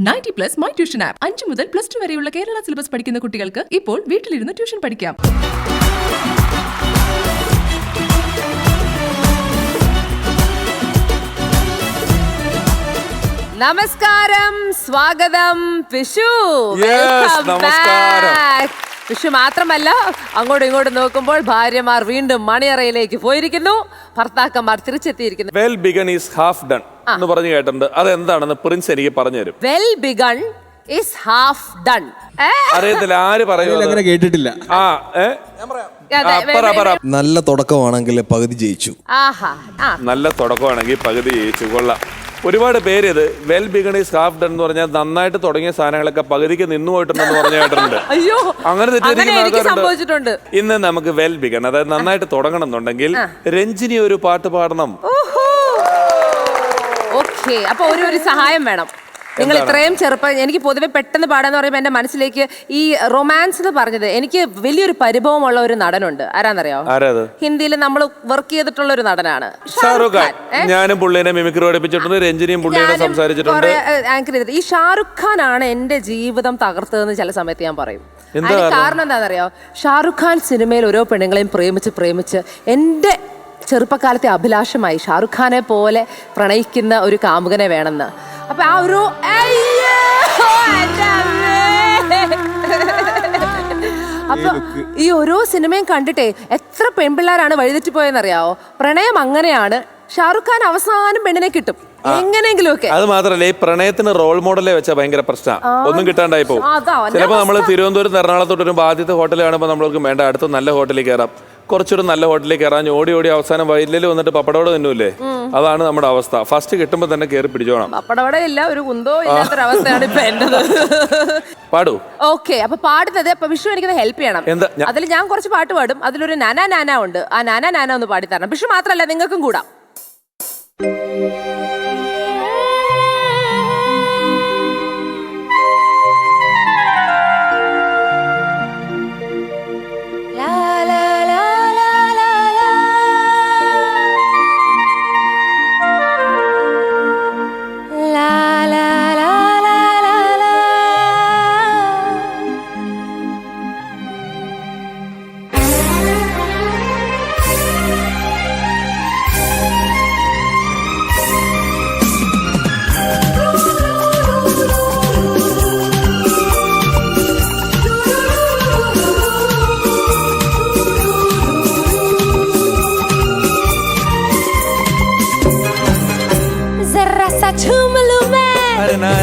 Ninety plus my tuition app. അഞ്ച് മുതൽ plus two വരെയുള്ള കേരള സിലബസ് പഠിക്കുന്ന കുട്ടികൾക്ക് ഇപ്പോൾ വീട്ടിലിരുന്ന് ട്യൂഷൻ പഠിക്കാം. നമസ്കാരം. സ്വാഗതം. വിഷു. Yes, നമസ്കാരം. വിഷു മാത്രമല്ല അങ്ങോട്ടും ഇങ്ങോട്ടും നോക്കുമ്പോൾ ഭാര്യമാർ വീണ്ടും മണിയറയിലേക്ക് പോയിരിക്കുന്നു. ഭർത്താക്കന്മാർ തിരിച്ചെത്തിയിരിക്കുന്നു. Well begun is half done എന്ന് പറഞ്ഞു കേട്ടിട്ടുണ്ട്. അതെന്താണെന്ന് പ്രിൻസ് എനിക്ക് പറഞ്ഞു തരും. Well begun is half done അറിയത്തില്ല ആര് പറയുന്നത് അങ്ങനെ കേട്ടിട്ടില്ല. ആ ഏ? നല്ല തുടക്കമാണെങ്കിൽ പകുതി ജയിച്ചു. നല്ല തുടക്കമാണെങ്കിൽ പകുതി ജയിച്ചു. കൊള്ളാം. ഒരുപാട് പേര് ഇത് വെൽ ബിഗണി ഹാഫ് ഡൺ എന്ന് പറഞ്ഞാൽ നന്നായിട്ട് തുടങ്ങിയ സാധനങ്ങളൊക്കെ പകുതിക്ക് നിന്നു പോയിട്ടുണ്ടെന്ന് പറഞ്ഞു കേട്ടിട്ടുണ്ട് അയ്യോ അങ്ങനെ തെറ്റിദ്ധരിക്കുന്ന എനിക്ക് ആൾക്കാരുണ്ട്. സംഭവിച്ചിട്ടുണ്ട്. ഇന്ന് നമുക്ക് വെൽ ബിഗൺ അതായത് നന്നായിട്ട് തുടങ്ങണം എന്നുണ്ടെങ്കിൽ രഞ്ജിനി ഒരു പാട്ട് പാടണം. ഓക്കെ അപ്പൊ ഒരു ഒരു സഹായം വേണം. നിങ്ങൾ ഇത്രയും ചെറുപ്പം എനിക്ക് പൊതുവെ പെട്ടെന്ന് പാടാന്ന് പറയുമ്പോൾ എന്റെ മനസ്സിലേക്ക് ഈ റൊമാൻസ് എന്ന് പറഞ്ഞത് എനിക്ക് വലിയൊരു പരിഭവമുള്ള ഒരു നടനുണ്ട്. ആരാന്നറിയോ? ആരാ ഹിന്ദിയിൽ നമ്മൾ വർക്ക് ചെയ്തിട്ടുള്ള ഒരു നടനാണ്. ഷാറുഖ് ഖാൻ. ഞാനും പുള്ളിനെ മിമിക്രി പഠിപ്പിച്ചിട്ടുണ്ട് രഞ്ജിനിയും പുള്ളിയെ സംസാരിച്ചിട്ടുണ്ട്. ആങ്കർ ചെയ്തിട്ട്. ഈ ഷാറുഖ് ഖാൻ ആണ് എന്റെ ജീവിതം തകർത്തതെന്ന് ചില സമയത്ത് ഞാൻ പറയും. അതിന്? കാരണം എന്താണെന്നറിയോ? ഷാറുഖ് ഖാൻ സിനിമയിൽ ഓരോ പെണ്ണുങ്ങളെയും പ്രേമിച്ച് പ്രേമിച്ച് എന്റെ ചെറുപ്പകാലത്തെ അഭിലാഷമായി ഷാറുഖ് ഖാനെ പോലെ പ്രണയിക്കുന്ന ഒരു കാമുകനെ വേണമെന്ന്. അപ്പൊ ആ ഒരു അപ്പൊ ഈ ഓരോ സിനിമയും കണ്ടിട്ടേ എത്ര പെൺപിള്ളേരാണ് വഴിതെറ്റിപ്പോയെന്നറിയാവോ? പ്രണയം അങ്ങനെയാണ്. ഷാറുഖ് ഖാൻ അവസാനം പെണ്ണിനെ കിട്ടും. എങ്ങനെയെങ്കിലും ഒക്കെ അത് മാത്രല്ല ഈ പ്രണയത്തിന് റോൾ മോഡലെ വെച്ചാൽ ഭയങ്കര പ്രശ്നം. ഒന്നും കിട്ടാണ്ടായി പോകും അതാ, ചിലപ്പോൾ നമ്മൾ തിരുവനന്തപുരത്ത് എറണാകുളത്തോട്ട് ഒരു ആദ്യത്തെ ഹോട്ടൽ കാണുമ്പോൾ നമ്മൾക്ക് വേണ്ട അടുത്ത നല്ല ഹോട്ടലിൽ കയറാം കുറച്ചൊരു നല്ല ഹോട്ടലിൽ കയറാൻ ഓടി ഓടി അവസാനം വയലിൽ വന്നിട്ട് പപ്പടോടെ തിന്നൂല്ലേ? അതാണ് നമ്മുടെ അവസ്ഥ. ഫസ്റ്റ് കിട്ടുമ്പോൾ തന്നെ കയറി പിടിച്ചോണം. പപ്പടവട ഇല്ല ഒരു കുന്തോ ഇല്ലാത്തൊരവസ്ഥയാണ് ഇപ്പൊ എന്റേത് പാടൂ. ഓക്കെ അപ്പൊ പാടുന്നത് അപ്പൊ വിഷു എനിക്കത് ഹെൽപ്പ് ചെയ്യണം. എന്താ? ഞാ- അതിൽ ഞാൻ കുറച്ച് പാട്ട് പാടും. അതിലൊരു നാന നാന ഉണ്ട്. ആ നാന നാന ഒന്ന് പാടി തരണം വിഷു മാത്രല്ല നിങ്ങൾക്കും കൂടാം.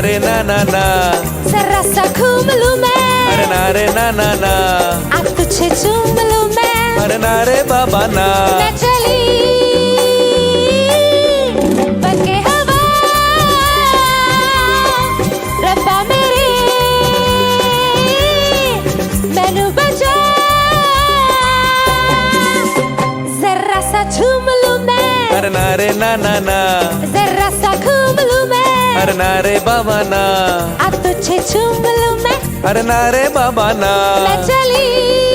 रे ना ना ना। जरा सा घूम लूँ मैं। अरे ना रे ना ना ना। अब तुझे चूम लूँ मैं। अरे ना रे बाबा ना। मैं चली। बनके हवा। रब्बा मेरे। मैनू बचा जरा सा झूम लूँ मैं। अरे ना रे ना ना ना। जरा अरे नारे बाबा ना। अब तुझे चूम लूँ मैं। अरे नारे बाबा ना। मैं चली।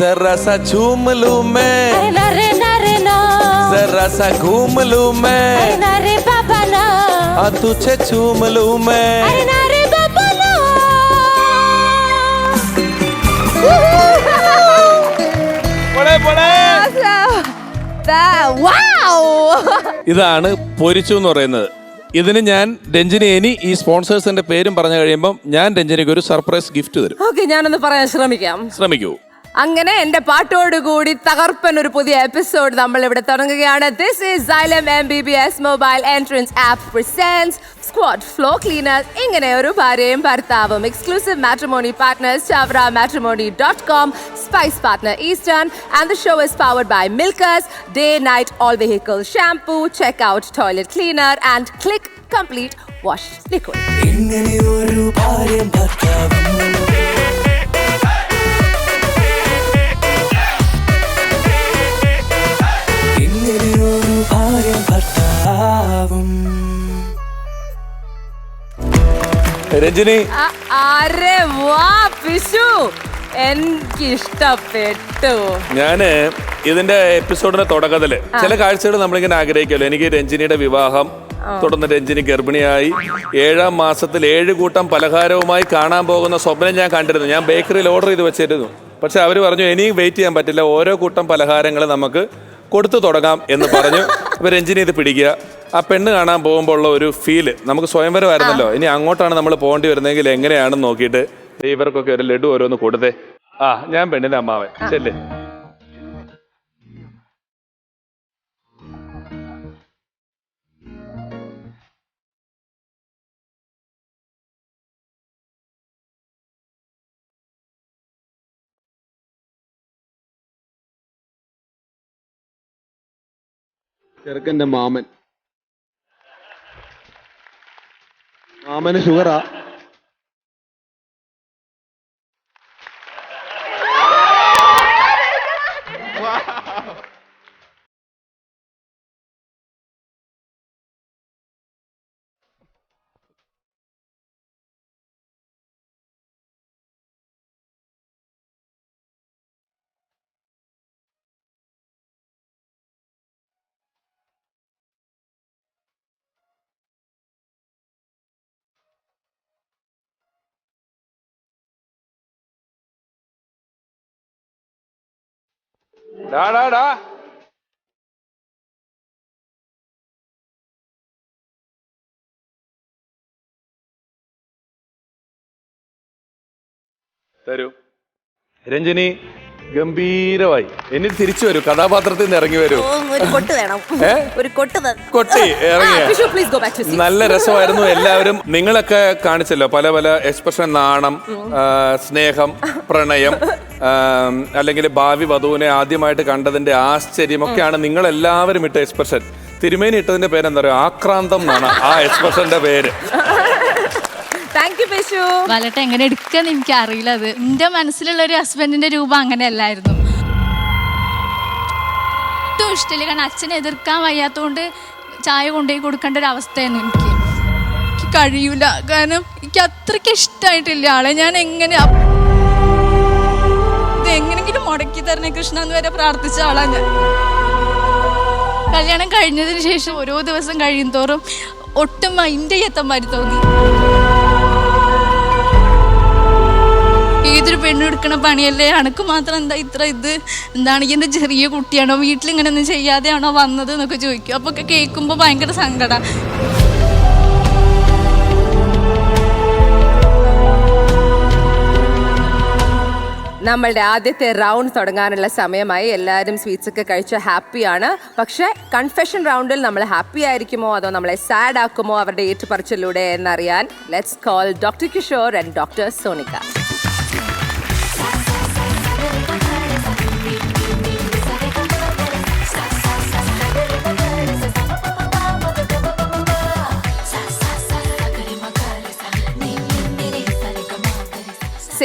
जरा सा झूम लू मैं। नरे नरे ना जरा सा घूम लू मैं। नरे बाबा ना। और तुझे चूम लू मैं। नरे बाबा ना। बड़े बड़े ഇതാണ് പൊരിച്ചു എന്ന് പറയുന്നത്. ഇതിന് ഞാൻ രഞ്ജിനി ഇനി ഈ സ്പോൺസേഴ്സിന്റെ പേരും പറഞ്ഞു കഴിയുമ്പോൾ ഞാൻ രഞ്ജിനിക്ക് ഒരു സർപ്രൈസ് ഗിഫ്റ്റ് തരും. ഞാനൊന്ന് പറയാൻ ശ്രമിക്കാം. ശ്രമിക്കൂ. അങ്ങനെ എന്റെ പാട്ടോട് കൂടി തകർപ്പൻ ഒരു പുതിയ എപ്പിസോഡ് നമ്മൾ ഇവിടെ തുടങ്ങുകയാണ് this is M B B S mobile entrance app presents squad flow cleaner ഇങ്ങനെ ഒരു ഭാര്യയും ഭർത്താവും exclusive matrimony partners Chavara matrimony dot com spice partner eastern and the show is powered by milkers day night all vehicle shampoo check out toilet cleaner and click complete wash liquid Ranjini അ- അരെ വാ പിശു. എനിക്ക് ഇഷ്ടപ്പെട്ടു ഞാൻ ഇതിന്റെ എപ്പിസോഡിന്റെ തുടക്കത്തിൽ ചില കാഴ്ചകൾ നമ്മളിങ്ങനെ ആഗ്രഹിക്കല്ലോ എനിക്ക് രഞ്ജിനിയുടെ വിവാഹം തുടർന്ന് രഞ്ജിനി ഗർഭിണിയായി. ഏഴാം മാസത്തിൽ ഏഴ് കൂട്ടം പലഹാരവുമായി കാണാൻ പോകുന്ന സ്വപ്നം ഞാൻ കണ്ടിരുന്നു. ഞാൻ ബേക്കറിയിൽ ഓർഡർ ചെയ്ത് വെച്ചിരുന്നു. പക്ഷെ അവർ പറഞ്ഞു ഇനിയും വെയിറ്റ് ചെയ്യാൻ പറ്റില്ല. ഓരോ കൂട്ടം പലഹാരങ്ങൾ നമുക്ക് കൊടുത്തു തുടങ്ങാം എന്ന് പറഞ്ഞു. അപ്പൊ രഞ്ജിനി ഇത് പിടിക്കുക. ആ പെണ്ണ് കാണാൻ പോകുമ്പോൾ ഉള്ള ഒരു ഫീൽ നമുക്ക് സ്വയംവരമായിരുന്നല്ലോ. ഇനി അങ്ങോട്ടാണ് നമ്മൾ പോകേണ്ടി വരുന്നതെങ്കിൽ എങ്ങനെയാണെന്ന് നോക്കിയിട്ട് ഇവർക്കൊക്കെ ഒരു ലഡു ഓരോന്ന് കൊടുത്തേ ആ ഞാൻ പെണ്ണിന്റെ അമ്മാവൻ. ചെല്ലേ. ചെറുക്കന്റെ മാമൻ. മാമന് ഷുഗറാ. ഡാ ഡാ ഡാ തരൂ. രഞ്ജിനി ഗംഭീരമായി. ഇനി തിരിച്ചു വരൂ. കഥാപാത്രത്തിൽ നിന്ന് ഇറങ്ങി വരും. ഒരു കൊട്ട് വേണം. ഏ? ഒരു കൊട്ട് കൊട്ടി ഇറങ്ങിയ. നല്ല രസമായിരുന്നു. എല്ലാവരും നിങ്ങളൊക്കെ കാണിച്ചല്ലോ. പല പല എക്സ്പ്രഷൻ നാണം ആ, സ്നേഹം പ്രണയം അല്ലെങ്കിൽ ഭാവി വധുവിനെ ആദ്യമായിട്ട് കണ്ടതിന്റെ ആശ്ചര്യം ഒക്കെയാണ് നിങ്ങൾ എല്ലാവരും ഇട്ട എക്സ്പ്രഷൻ. തിരുമേനി ഇട്ടതിന്റെ പേരെന്താ പറയുക ആക്രാന്തം എന്നാണ് ആ എക്സ്പ്രഷന്റെ പേര്. താങ്ക് വലട്ട് എങ്ങനെ എടുക്കാന്ന് എനിക്ക് അറിയില്ല അത്. എന്റെ മനസ്സിലുള്ള ഒരു ഹസ്ബൻഡിന്റെ രൂപം അങ്ങനെയല്ലായിരുന്നു. ഏറ്റവും ഇഷ്ടമില്ല കാരണം അച്ഛനെ എതിർക്കാൻ വയ്യാത്തോണ്ട് ചായ കൊണ്ടുപോയി കൊടുക്കേണ്ട ഒരു അവസ്ഥയായിരുന്നു എനിക്ക്. എനിക്ക് കഴിയൂല. കാരണം എനിക്ക് അത്രയ്ക്ക് ഇഷ്ടമായിട്ടില്ല ആളെ. ഞാൻ എങ്ങനെ എങ്ങനെങ്കിലും മുടക്കി തരണേ കൃഷ്ണ എന്ന് വരെ പ്രാർത്ഥിച്ച ആളാ ഞാൻ. കല്യാണം കഴിഞ്ഞതിന് ശേഷം ഓരോ ദിവസം കഴിയും തോറും ഒട്ടും മൈൻഡ് ചെയ്യത്തന്മാര് തോന്നി. ഏതൊരു പെണ്ണെടുക്കണ പണിയല്ലേ? അനക്ക് മാത്രം എന്താ ഇത്ര ഇത്? എന്താണ് എന്റെ ചെറിയ കുട്ടിയാണോ? വീട്ടിൽ ഇങ്ങനെ ഒന്നും ചെയ്യാതെയാണോ വന്നത് എന്നൊക്കെ ചോദിക്കും. അപ്പൊ ഒക്കെ കേൾക്കുമ്പോൾ ഭയങ്കര സങ്കടം. നമ്മളുടെ ആദ്യത്തെ റൗണ്ട് തുടങ്ങാനുള്ള സമയമായി. എല്ലാവരും സ്വീറ്റ്സ് ഒക്കെ കഴിച്ച് ഹാപ്പിയാണ്. പക്ഷേ കൺഫെഷൻ റൗണ്ടിൽ നമ്മൾ ഹാപ്പി ആയിരിക്കുമോ? അതോ നമ്മളെ സാഡ് ആക്കുമോ? അവരുടെ ഏറ്റുപറച്ചിലൂടെ എന്നറിയാൻ let's call doctor Kishore and doctor Sonika So,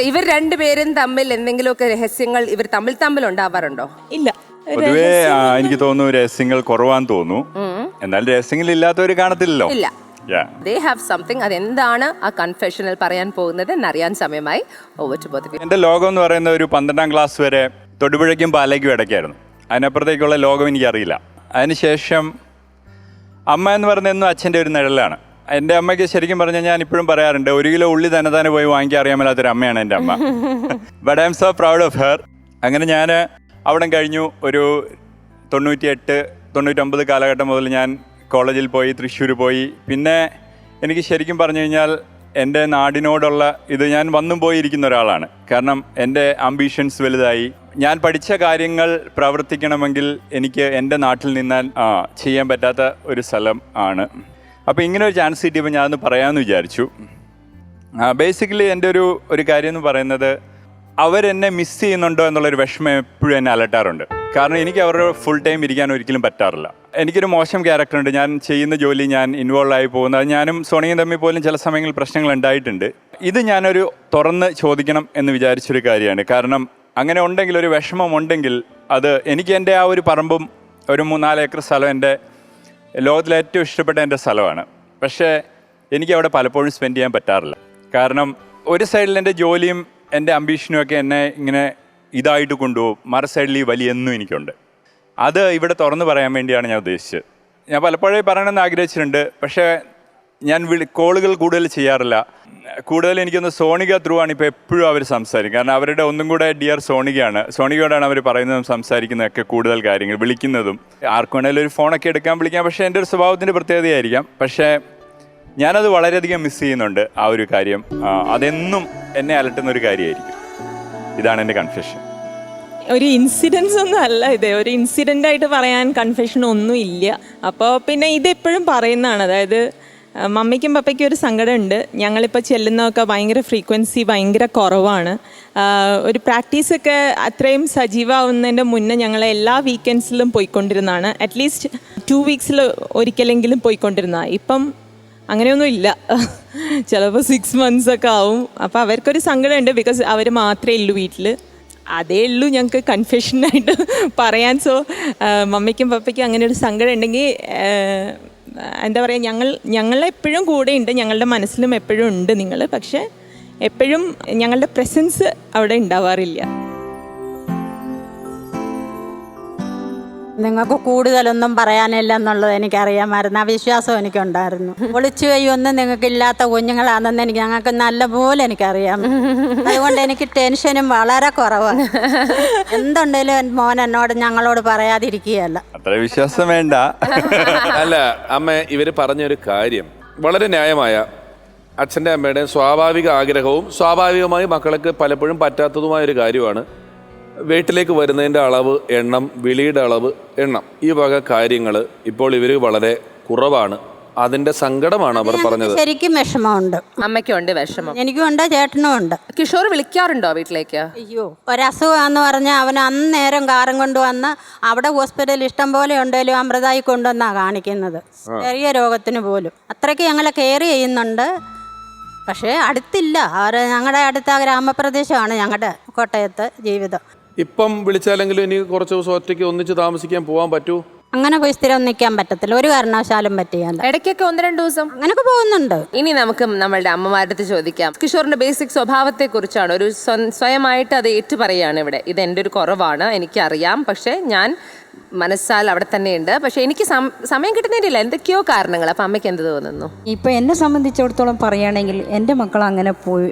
ഇവർ രണ്ടുപേരും തമ്മിൽ എന്തെങ്കിലുമൊക്കെ രഹസ്യങ്ങൾ ഇവർ തമ്മിൽ തമ്മിൽ ഉണ്ടാവാറുണ്ടോ? ഇല്ല. പൊതുവേ എനിക്ക് തോന്നുന്നു രഹസ്യങ്ങൾ കുറവാന്ന് തോന്നുന്നു. എന്നാൽ രഹസ്യങ്ങൾ ഇല്ലാത്തവര് കാണത്തില്ലല്ലോ. ഇല്ല. ദേ ഹാവ് സംതിങ് അതെന്താണ് ആ കൺഫെഷനിൽ പറയാൻ പോകുന്നത് എന്നറിയാൻ സമയമായി. ഓവർ ടു ബോത്ത് എന്റെ ലോകം എന്ന് പറയുന്ന ഒരു പന്ത്രണ്ടാം ക്ലാസ് വരെ തൊടുപുഴയ്ക്കും പാലയ്ക്കും ഇടയ്ക്കായിരുന്നു. അതിനപ്പുറത്തേക്കുള്ള ലോകം എനിക്കറിയില്ല. അതിനുശേഷം അമ്മ എന്ന് പറയുന്നത് എന്നും അച്ഛന്റെ ഒരു നിഴലാണ്. എന്റെ അമ്മയ്ക്ക് ശരിക്കും പറഞ്ഞാൽ ഞാൻ ഇപ്പോഴും പറയാറുണ്ട് ഒരു കിലോ ഉള്ളി തന്നെ തന്നെ പോയി വാങ്ങിക്കാൻ അറിയാൻ മേലാത്തൊരു അമ്മയാണ് എന്റെ അമ്മ. But I'm so proud of her അങ്ങനെ ഞാൻ അവിടെ കഴിഞ്ഞു. ഒരു തൊണ്ണൂറ്റിയെട്ട് തൊണ്ണൂറ്റൊമ്പത് കാലഘട്ടം മുതൽ ഞാൻ കോളേജിൽ പോയി തൃശ്ശൂർ പോയി. പിന്നെ എനിക്ക് ശരിക്കും പറഞ്ഞു കഴിഞ്ഞാൽ എന്റെ നാടിനോടുള്ള ഇത് ഞാൻ വന്നും പോയിരിക്കുന്ന ഒരാളാണ്. കാരണം എന്റെ അംബീഷൻസ് വലുതായി. ഞാൻ പഠിച്ച കാര്യങ്ങൾ പ്രവർത്തിക്കണമെങ്കിൽ എനിക്ക് എന്റെ നാട്ടിൽ നിന്നാൽ ചെയ്യാൻ പറ്റാത്ത ഒരു സ്ഥലം ആണ്. അപ്പോൾ ഇങ്ങനെ ഒരു ചാൻസ് കിട്ടിയപ്പോൾ ഞാനൊന്ന് പറയാമെന്ന് വിചാരിച്ചു. ബേസിക്കലി എന്റെ ഒരു ഒരു കാര്യം എന്ന് പറയുന്നത് അവരെന്നെ മിസ് ചെയ്യുന്നുണ്ടോ എന്നുള്ളൊരു വിഷമം എപ്പോഴും എന്നെ അലട്ടാറുണ്ട്. കാരണം എനിക്ക് അവരുടെ ഫുൾ ടൈം ഇരിക്കാൻ ഒരിക്കലും പറ്റാറില്ല. എനിക്കൊരു മോശം ക്യാരക്ടർ ഉണ്ട്. ഞാൻ ചെയ്യുന്ന ജോലി ഞാൻ ഇൻവോൾവ് ആയി പോകുന്നത് ഞാനും സോണിയും തമ്മിൽ പോലും ചില സമയങ്ങളിൽ പ്രശ്നങ്ങൾ ഉണ്ടായിട്ടുണ്ട്. ഇത് ഞാനൊരു തുറന്ന് ചോദിക്കണം എന്ന് വിചാരിച്ചൊരു കാര്യമാണ്. കാരണം അങ്ങനെ ഉണ്ടെങ്കിൽ ഒരു വിഷമം ഉണ്ടെങ്കിൽ അത് എനിക്ക് എന്റെ ആ ഒരു പറമ്പും ഒരു മൂന്നാൽ ഏക്കർ സ്ഥലം എന്റെ ലോകത്തിലെ ഏറ്റവും ഇഷ്ടപ്പെട്ട എന്റെ സ്ഥലമാണ്. പക്ഷേ എനിക്ക് അവിടെ പലപ്പോഴും സ്പെൻഡ് ചെയ്യാൻ പറ്റാറില്ല. കാരണം ഒരു സൈഡിൽ എന്റെ ജോലിയും എന്റെ അംബീഷനും ഒക്കെ എന്നെ ഇങ്ങനെ ഇതായിട്ട് കൊണ്ടുപോകും. മറസൈഡിൽ വലിയെന്നും എനിക്കുണ്ട്. അത് ഇവിടെ തുറന്ന് പറയാൻ വേണ്ടിയാണ് ഞാൻ ഉദ്ദേശിച്ചത്. ഞാൻ പലപ്പോഴേ പറയണമെന്ന് ആഗ്രഹിച്ചിട്ടുണ്ട്. പക്ഷേ ഞാൻ വിളി കോളുകൾ കൂടുതൽ ചെയ്യാറില്ല. കൂടുതൽ എനിക്കൊന്ന് സോണിക ത്രൂ ആണ് ഇപ്പോൾ എപ്പോഴും അവർ സംസാരിക്കും. കാരണം അവരുടെ ഒന്നും കൂടെ ഡിയർ സോണികയാണ്. സോണികയോടാണ് അവർ പറയുന്നതും സംസാരിക്കുന്നതൊക്കെ കൂടുതൽ കാര്യങ്ങൾ വിളിക്കുന്നതും. ആർക്കു വേണേലും ഒരു ഫോണൊക്കെ എടുക്കാൻ വിളിക്കാം. പക്ഷേ എന്റെ ഒരു സ്വഭാവത്തിന്റെ പ്രത്യേകതയായിരിക്കാം. പക്ഷേ ഞാനത് വളരെയധികം മിസ് ചെയ്യുന്നുണ്ട് ആ ഒരു കാര്യം. അതെന്നും എന്നെ അലട്ടുന്ന ഒരു കാര്യമായിരിക്കും. ഇതാണ് എന്റെ കൺഫ്യൂഷൻ ഒരു ഇൻസിഡൻസ് ഒന്നും അല്ല ഇത്. ഒരു ഇൻസിഡന്റ് ആയിട്ട് പറയാൻ കൺഫെഷൻ ഒന്നും ഇല്ല. അപ്പോൾ പിന്നെ ഇതെപ്പോഴും പറയുന്നതാണ്. അതായത് മമ്മിക്കും പപ്പയ്ക്കും ഒരു സങ്കടമുണ്ട്. ഞങ്ങളിപ്പോൾ ചെല്ലുന്നതൊക്കെ ഭയങ്കര ഫ്രീക്വൻസി ഭയങ്കര കുറവാണ്. ഒരു പ്രാക്ടീസൊക്കെ അത്രയും സജീവമാവുന്നതിന്റെ മുന്നേ ഞങ്ങൾ എല്ലാ വീക്കെൻഡ്സിലും പോയിക്കൊണ്ടിരുന്നതാണ്. അറ്റ്ലീസ്റ്റ് ടു വീക്സിൽ ഒരിക്കലെങ്കിലും പോയിക്കൊണ്ടിരുന്നതാണ്. ഇപ്പം അങ്ങനെയൊന്നും ഇല്ല. ചിലപ്പോൾ സിക്സ് മന്ത്സ് ഒക്കെ ആവും. അപ്പോൾ അവർക്കൊരു സങ്കടമുണ്ട് ബിക്കോസ് അവർ മാത്രമേ ഉള്ളൂ വീട്ടിൽ അതേ ഉള്ളൂ ഞങ്ങൾക്ക് കൺഫെഷനായിട്ട് പറയാൻ. സോ മമ്മിക്കും പപ്പയ്ക്കും അങ്ങനെ ഒരു സങ്കടം ഉണ്ടെങ്കിൽ എന്താ പറയുക ഞങ്ങൾ ഞങ്ങളെപ്പോഴും കൂടെ ഉണ്ട് ഞങ്ങളുടെ മനസ്സിലും എപ്പോഴും ഉണ്ട് നിങ്ങൾ പക്ഷേ എപ്പോഴും ഞങ്ങളുടെ പ്രസൻസ് അവിടെ ഉണ്ടാവാറില്ല. നിങ്ങൾക്ക് കൂടുതലൊന്നും പറയാനില്ല എന്നുള്ളത് എനിക്കറിയാമായിരുന്നു. ആ വിശ്വാസം എനിക്കുണ്ടായിരുന്നു. ഒളിച്ചു ഒന്നും നിങ്ങൾക്ക് ഇല്ലാത്ത കുഞ്ഞുങ്ങളാണെന്ന് എനിക്ക് ഞങ്ങൾക്ക് നല്ലപോലെ എനിക്കറിയാം. അതുകൊണ്ട് എനിക്ക് ടെൻഷനും വളരെ കുറവാണ്. എന്തുണ്ടെങ്കിലും മോൻ എന്നോട് ഞങ്ങളോട് പറയാതിരിക്കുകയല്ല. അത്ര വിശ്വാസം വേണ്ട. അല്ല അമ്മ ഇവർ പറഞ്ഞൊരു കാര്യം. വളരെ ന്യായമായ അച്ഛന്റെ അമ്മയുടെ സ്വാഭാവിക ആഗ്രഹവും സ്വാഭാവികമായി മക്കൾക്ക് പലപ്പോഴും പറ്റാത്തതുമായ ഒരു കാര്യമാണ്. വീട്ടിലേക്ക് വരുന്നതിന്റെ അളവ് എണ്ണം വിളിയുടെ അളവ് എണ്ണം. ഈ വക കാര്യങ്ങൾ ഇപ്പോൾ ഇവർ വളരെ കുറവാണ്. അതിന്റെ സങ്കടമാണ് അവർ പറഞ്ഞത്. ശരിക്കും വിഷമമുണ്ട്. അമ്മയ്ക്കുണ്ട് വിഷമം. എനിക്കും ഉണ്ട് ചേട്ടനും ഉണ്ട്. കിഷോർ വിളിക്കാറുണ്ടോ വീട്ടിലേക്ക്? അയ്യോ ഒരസുഖമാന്ന് പറഞ്ഞാൽ അവൻ അന്നേരം കാറും കൊണ്ടുവന്ന് അവിടെ ഹോസ്പിറ്റലിൽ ഇഷ്ടം പോലെ ഉണ്ടെങ്കിലും അമൃതായി കൊണ്ടുവന്നാ കാണിക്കുന്നത്. ചെറിയ രോഗത്തിന് പോലും. അത്രയ്ക്ക് ഞങ്ങളെ കെയർ ചെയ്യുന്നുണ്ട്. പക്ഷേ അടുത്തില്ല. അവർ ഞങ്ങളുടെ അടുത്ത ഗ്രാമപ്രദേശമാണ് ഞങ്ങളുടെ കോട്ടയത്ത് ജീവിതം. ഇപ്പം വിളിച്ചാലെങ്കിലും ഇനി കുറച്ച് ദിവസം ഒറ്റയ്ക്ക് ഒന്നിച്ച് താമസിക്കാൻ പോകാൻ പറ്റൂ? അങ്ങനെ പോയി സ്ഥിരം നിൽക്കാൻ പറ്റത്തില്ല. ഒരു കാരണവശാലും പറ്റിയല്ല ഇടയ്ക്കൊക്കെ ഒന്ന് രണ്ട് ദിവസം? അങ്ങനൊക്കെ പോകുന്നുണ്ട്. ഇനി നമുക്ക് നമ്മളുടെ അമ്മമാരുടെ അടുത്ത് ചോദിക്കാം. കിഷോറിന്റെ ബേസിക് സ്വഭാവത്തെ കുറിച്ചാണ് ഒരു സ്വയമായിട്ട് അത് ഏറ്റു പറയാണ് ഇവിടെ. ഇത് എന്റെ ഒരു കുറവാണ് എനിക്കറിയാം. പക്ഷേ ഞാൻ മനസ്സാൽ അവിടെ തന്നെയുണ്ട്. പക്ഷെ എനിക്ക് സമയം കിട്ടുന്നില്ല എന്തൊക്കെയോ കാരണങ്ങൾ. അപ്പൊ അമ്മയ്ക്ക് എന്ത് തോന്നുന്നു? ഇപ്പൊ എന്നെ സംബന്ധിച്ചിടത്തോളം പറയുകയാണെങ്കിൽ എന്റെ മക്കൾ അങ്ങനെ പോയി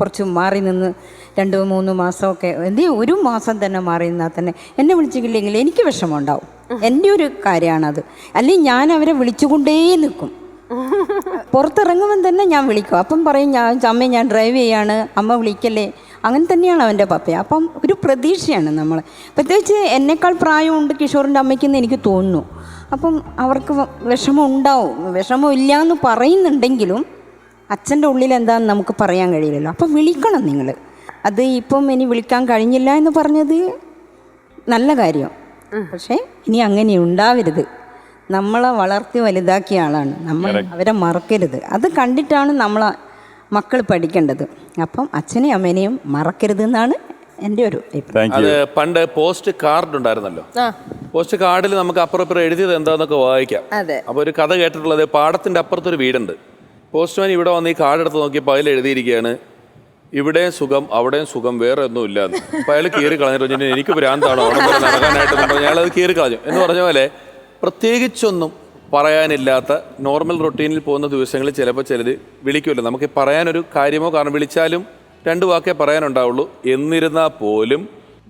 കുറച്ച് മാറി നിന്ന് രണ്ട് മൂന്ന് മാസമൊക്കെ എന്തേ ഒരു മാസം തന്നെ മാറി നിന്നാൽ തന്നെ. എന്നെ വിളിച്ചില്ലെങ്കിൽ എനിക്ക് വിഷമമുണ്ടാവും. എന്റെ ഒരു കാര്യമാണത്. അല്ലെങ്കിൽ ഞാൻ അവരെ വിളിച്ചുകൊണ്ടേ നിൽക്കും. പുറത്തിറങ്ങുമ്പം തന്നെ ഞാൻ വിളിക്കും. അപ്പം പറയും ഞാൻ അമ്മ ഞാൻ ഡ്രൈവ് ചെയ്യാണ്. അമ്മ വിളിക്കല്ലേ? അങ്ങനെ തന്നെയാണ് അവന്റെ പപ്പ. അപ്പം ഒരു പ്രതീക്ഷയാണ് നമ്മൾ. പ്രത്യേകിച്ച് എന്നേക്കാൾ പ്രായമുണ്ട് കിഷോറിന്റെ അമ്മയ്ക്കെന്ന് എനിക്ക് തോന്നുന്നു. അപ്പം അവർക്ക് വിഷമം ഉണ്ടാവും വിഷമം ഇല്ല എന്ന് പറയുന്നുണ്ടെങ്കിലും അച്ഛന്റെ ഉള്ളിൽ എന്താണെന്ന് നമുക്ക് പറയാൻ കഴിയില്ലല്ലോ. അപ്പം വിളിക്കണം നിങ്ങൾ. അത് ഇപ്പം ഇനി വിളിക്കാൻ കഴിഞ്ഞില്ല എന്ന് പറഞ്ഞത് നല്ല കാര്യം. പക്ഷേ ഇനി അങ്ങനെ ഉണ്ടാവരുത്. നമ്മളെ വളർത്തി വലുതാക്കിയ ആളാണ്. നമ്മൾ അവരെ മറക്കരുത്. അത് കണ്ടിട്ടാണ് നമ്മളെ മക്കൾ പഠിക്കേണ്ടത്. അപ്പം അച്ഛനെയും അമ്മേനെയും മറക്കരുത് എന്നാണ് എന്റെ ഒരു അത് പണ്ട് പോസ്റ്റ് കാർഡ് ഉണ്ടായിരുന്നല്ലോ. പോസ്റ്റ് കാർഡിൽ നമുക്ക് അപ്പുറപ്പുറം എഴുതിയത് എന്താന്നൊക്കെ വായിക്കാം. അപ്പോൾ ഒരു കഥ കേട്ടിട്ടുള്ളത് പാടത്തിന്റെ അപ്പുറത്തൊരു വീടുണ്ട്. പോസ്റ്റ്മാൻ ഇവിടെ വന്ന് ഈ കാർഡ് എടുത്ത് നോക്കിയപ്പോൾ അതിൽ എഴുതിയിരിക്കുകയാണ് ഇവിടെയും സുഖം അവിടെയും സുഖം വേറെ ഒന്നും ഇല്ല അപ്പൊ അയാൾ കീറി കളഞ്ഞിട്ട് എനിക്ക് ഭ്രാന്താണോ അവിടെ നടക്കാനായിട്ട് അയാൾ അത് കീറി കളഞ്ഞു. എന്ന് പറഞ്ഞ പോലെ പ്രത്യേകിച്ചൊന്നും പറയാനില്ലാത്ത നോർമൽ റൊട്ടീനിൽ പോകുന്ന ദിവസങ്ങളിൽ ചിലപ്പോൾ ചിലർ വിളിക്കുമല്ലോ നമുക്ക് പറയാനൊരു കാര്യമോ കാരണം വിളിച്ചാലും രണ്ട് വാക്കേ പറയാനുണ്ടാവുള്ളൂ. എന്നിരുന്നാൽ പോലും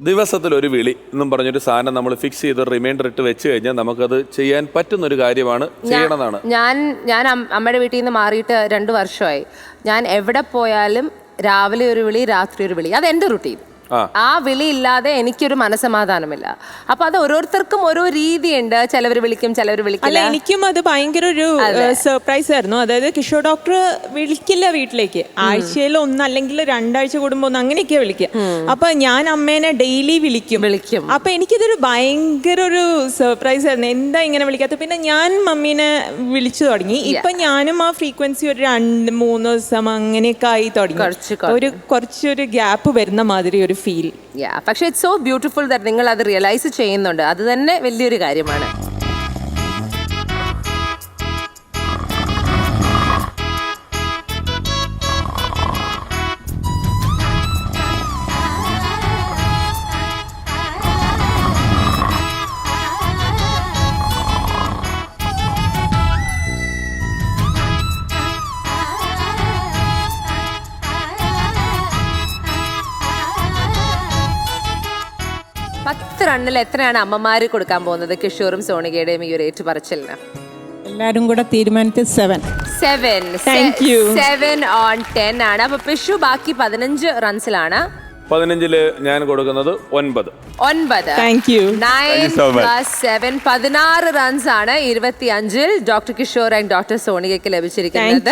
ദിവസത്തിൽ ഒരു വിളി എന്നും പറഞ്ഞൊരു സാധനം നമ്മൾ ഫിക്സ് ചെയ്ത് റിമൈൻഡർ ഇട്ട് വെച്ച് കഴിഞ്ഞാൽ നമുക്കത് ചെയ്യാൻ പറ്റുന്ന ഒരു കാര്യമാണ് ചെയ്യണമെന്നാണ്. ഞാൻ ഞാൻ അമ്മയുടെ വീട്ടിൽ നിന്ന് മാറിയിട്ട് രണ്ട് വർഷമായി. ഞാൻ എവിടെ പോയാലും രാവിലെ ഒരു വിളി രാത്രി ഒരു വിളി. അത് എന്റെ റുട്ടീൻ ആ. വിളിയില്ലാതെ വിളി ഇല്ലാതെ എനിക്കൊരു മനസമാധാനമില്ല. അപ്പൊ അത് ഓരോരുത്തർക്കും ഓരോ രീതിയുണ്ട്. ചിലവർ വിളിക്കും ചിലവർ അല്ല വിളിക്കില്ല എനിക്കും അത് ഭയങ്കര ഒരു സർപ്രൈസ് ആയിരുന്നു. അതായത് കിഷോർ ഡോക്ടർ വിളിക്കില്ല വീട്ടിലേക്ക്. ആഴ്ചയിൽ ഒന്നല്ലെങ്കിൽ രണ്ടാഴ്ച കൂടുമ്പോ ഒന്ന് അങ്ങനെയൊക്കെ വിളിക്കുക. അപ്പൊ ഞാൻ അമ്മേനെ ഡെയിലി വിളിക്കും. വിളിക്കും. അപ്പൊ എനിക്കിതൊരു ഭയങ്കര ഒരു സർപ്രൈസ് ആയിരുന്നു. എന്താ ഇങ്ങനെ വിളിക്കാത്ത? പിന്നെ ഞാൻ മമ്മീനെ വിളിച്ചു തുടങ്ങി. ഇപ്പൊ ഞാനും ആ ഫ്രീക്വൻസി ഒരു രണ്ട് മൂന്ന് ദിവസം അങ്ങനെയൊക്കെ ആയി തുടങ്ങി. കുറച്ച് ഒരു കുറച്ചൊരു ഗ്യാപ്പ് വരുന്ന മാതിരി ഒരു ഫീൽ യാ പക്ഷേ ഇറ്റ്സ് സോ ബ്യൂട്ടിഫുൾ ദാറ്റ് നിങ്ങൾ അത് റിയലൈസ് ചെയ്യുന്നുണ്ട്. അത് തന്നെ വലിയൊരു കാര്യമാണ്. എത്രയാണ് അമ്മമാർ കൊടുക്കാൻ പോകുന്നത്? കിഷോറും സോണികയുടെയും ഈ ഒരു ഏറ്റുപറച്ചിലിന്. എല്ലാരും കൂടെ തീരുമാനിച്ച് seven seven. Seven on ten ആണ്. അപ്പൊ പിഷു ബാക്കി പതിനഞ്ച് റൺസിലാണ് പതിനഞ്ചിൽ ഞാൻ കൊടുക്കുന്നത് ഒൻപത്. ഒൻപത്. Thank you. Nine Thank you so much. Plus seven പതിനാറ് റൺസ് ആണ് ഇരുപത്തി അഞ്ചിൽ ഡോക്ടർ കിഷോർ ആൻഡ് ഡോക്ടർ സോണിയക്ക് ലഭിച്ചിരിക്കുന്നത്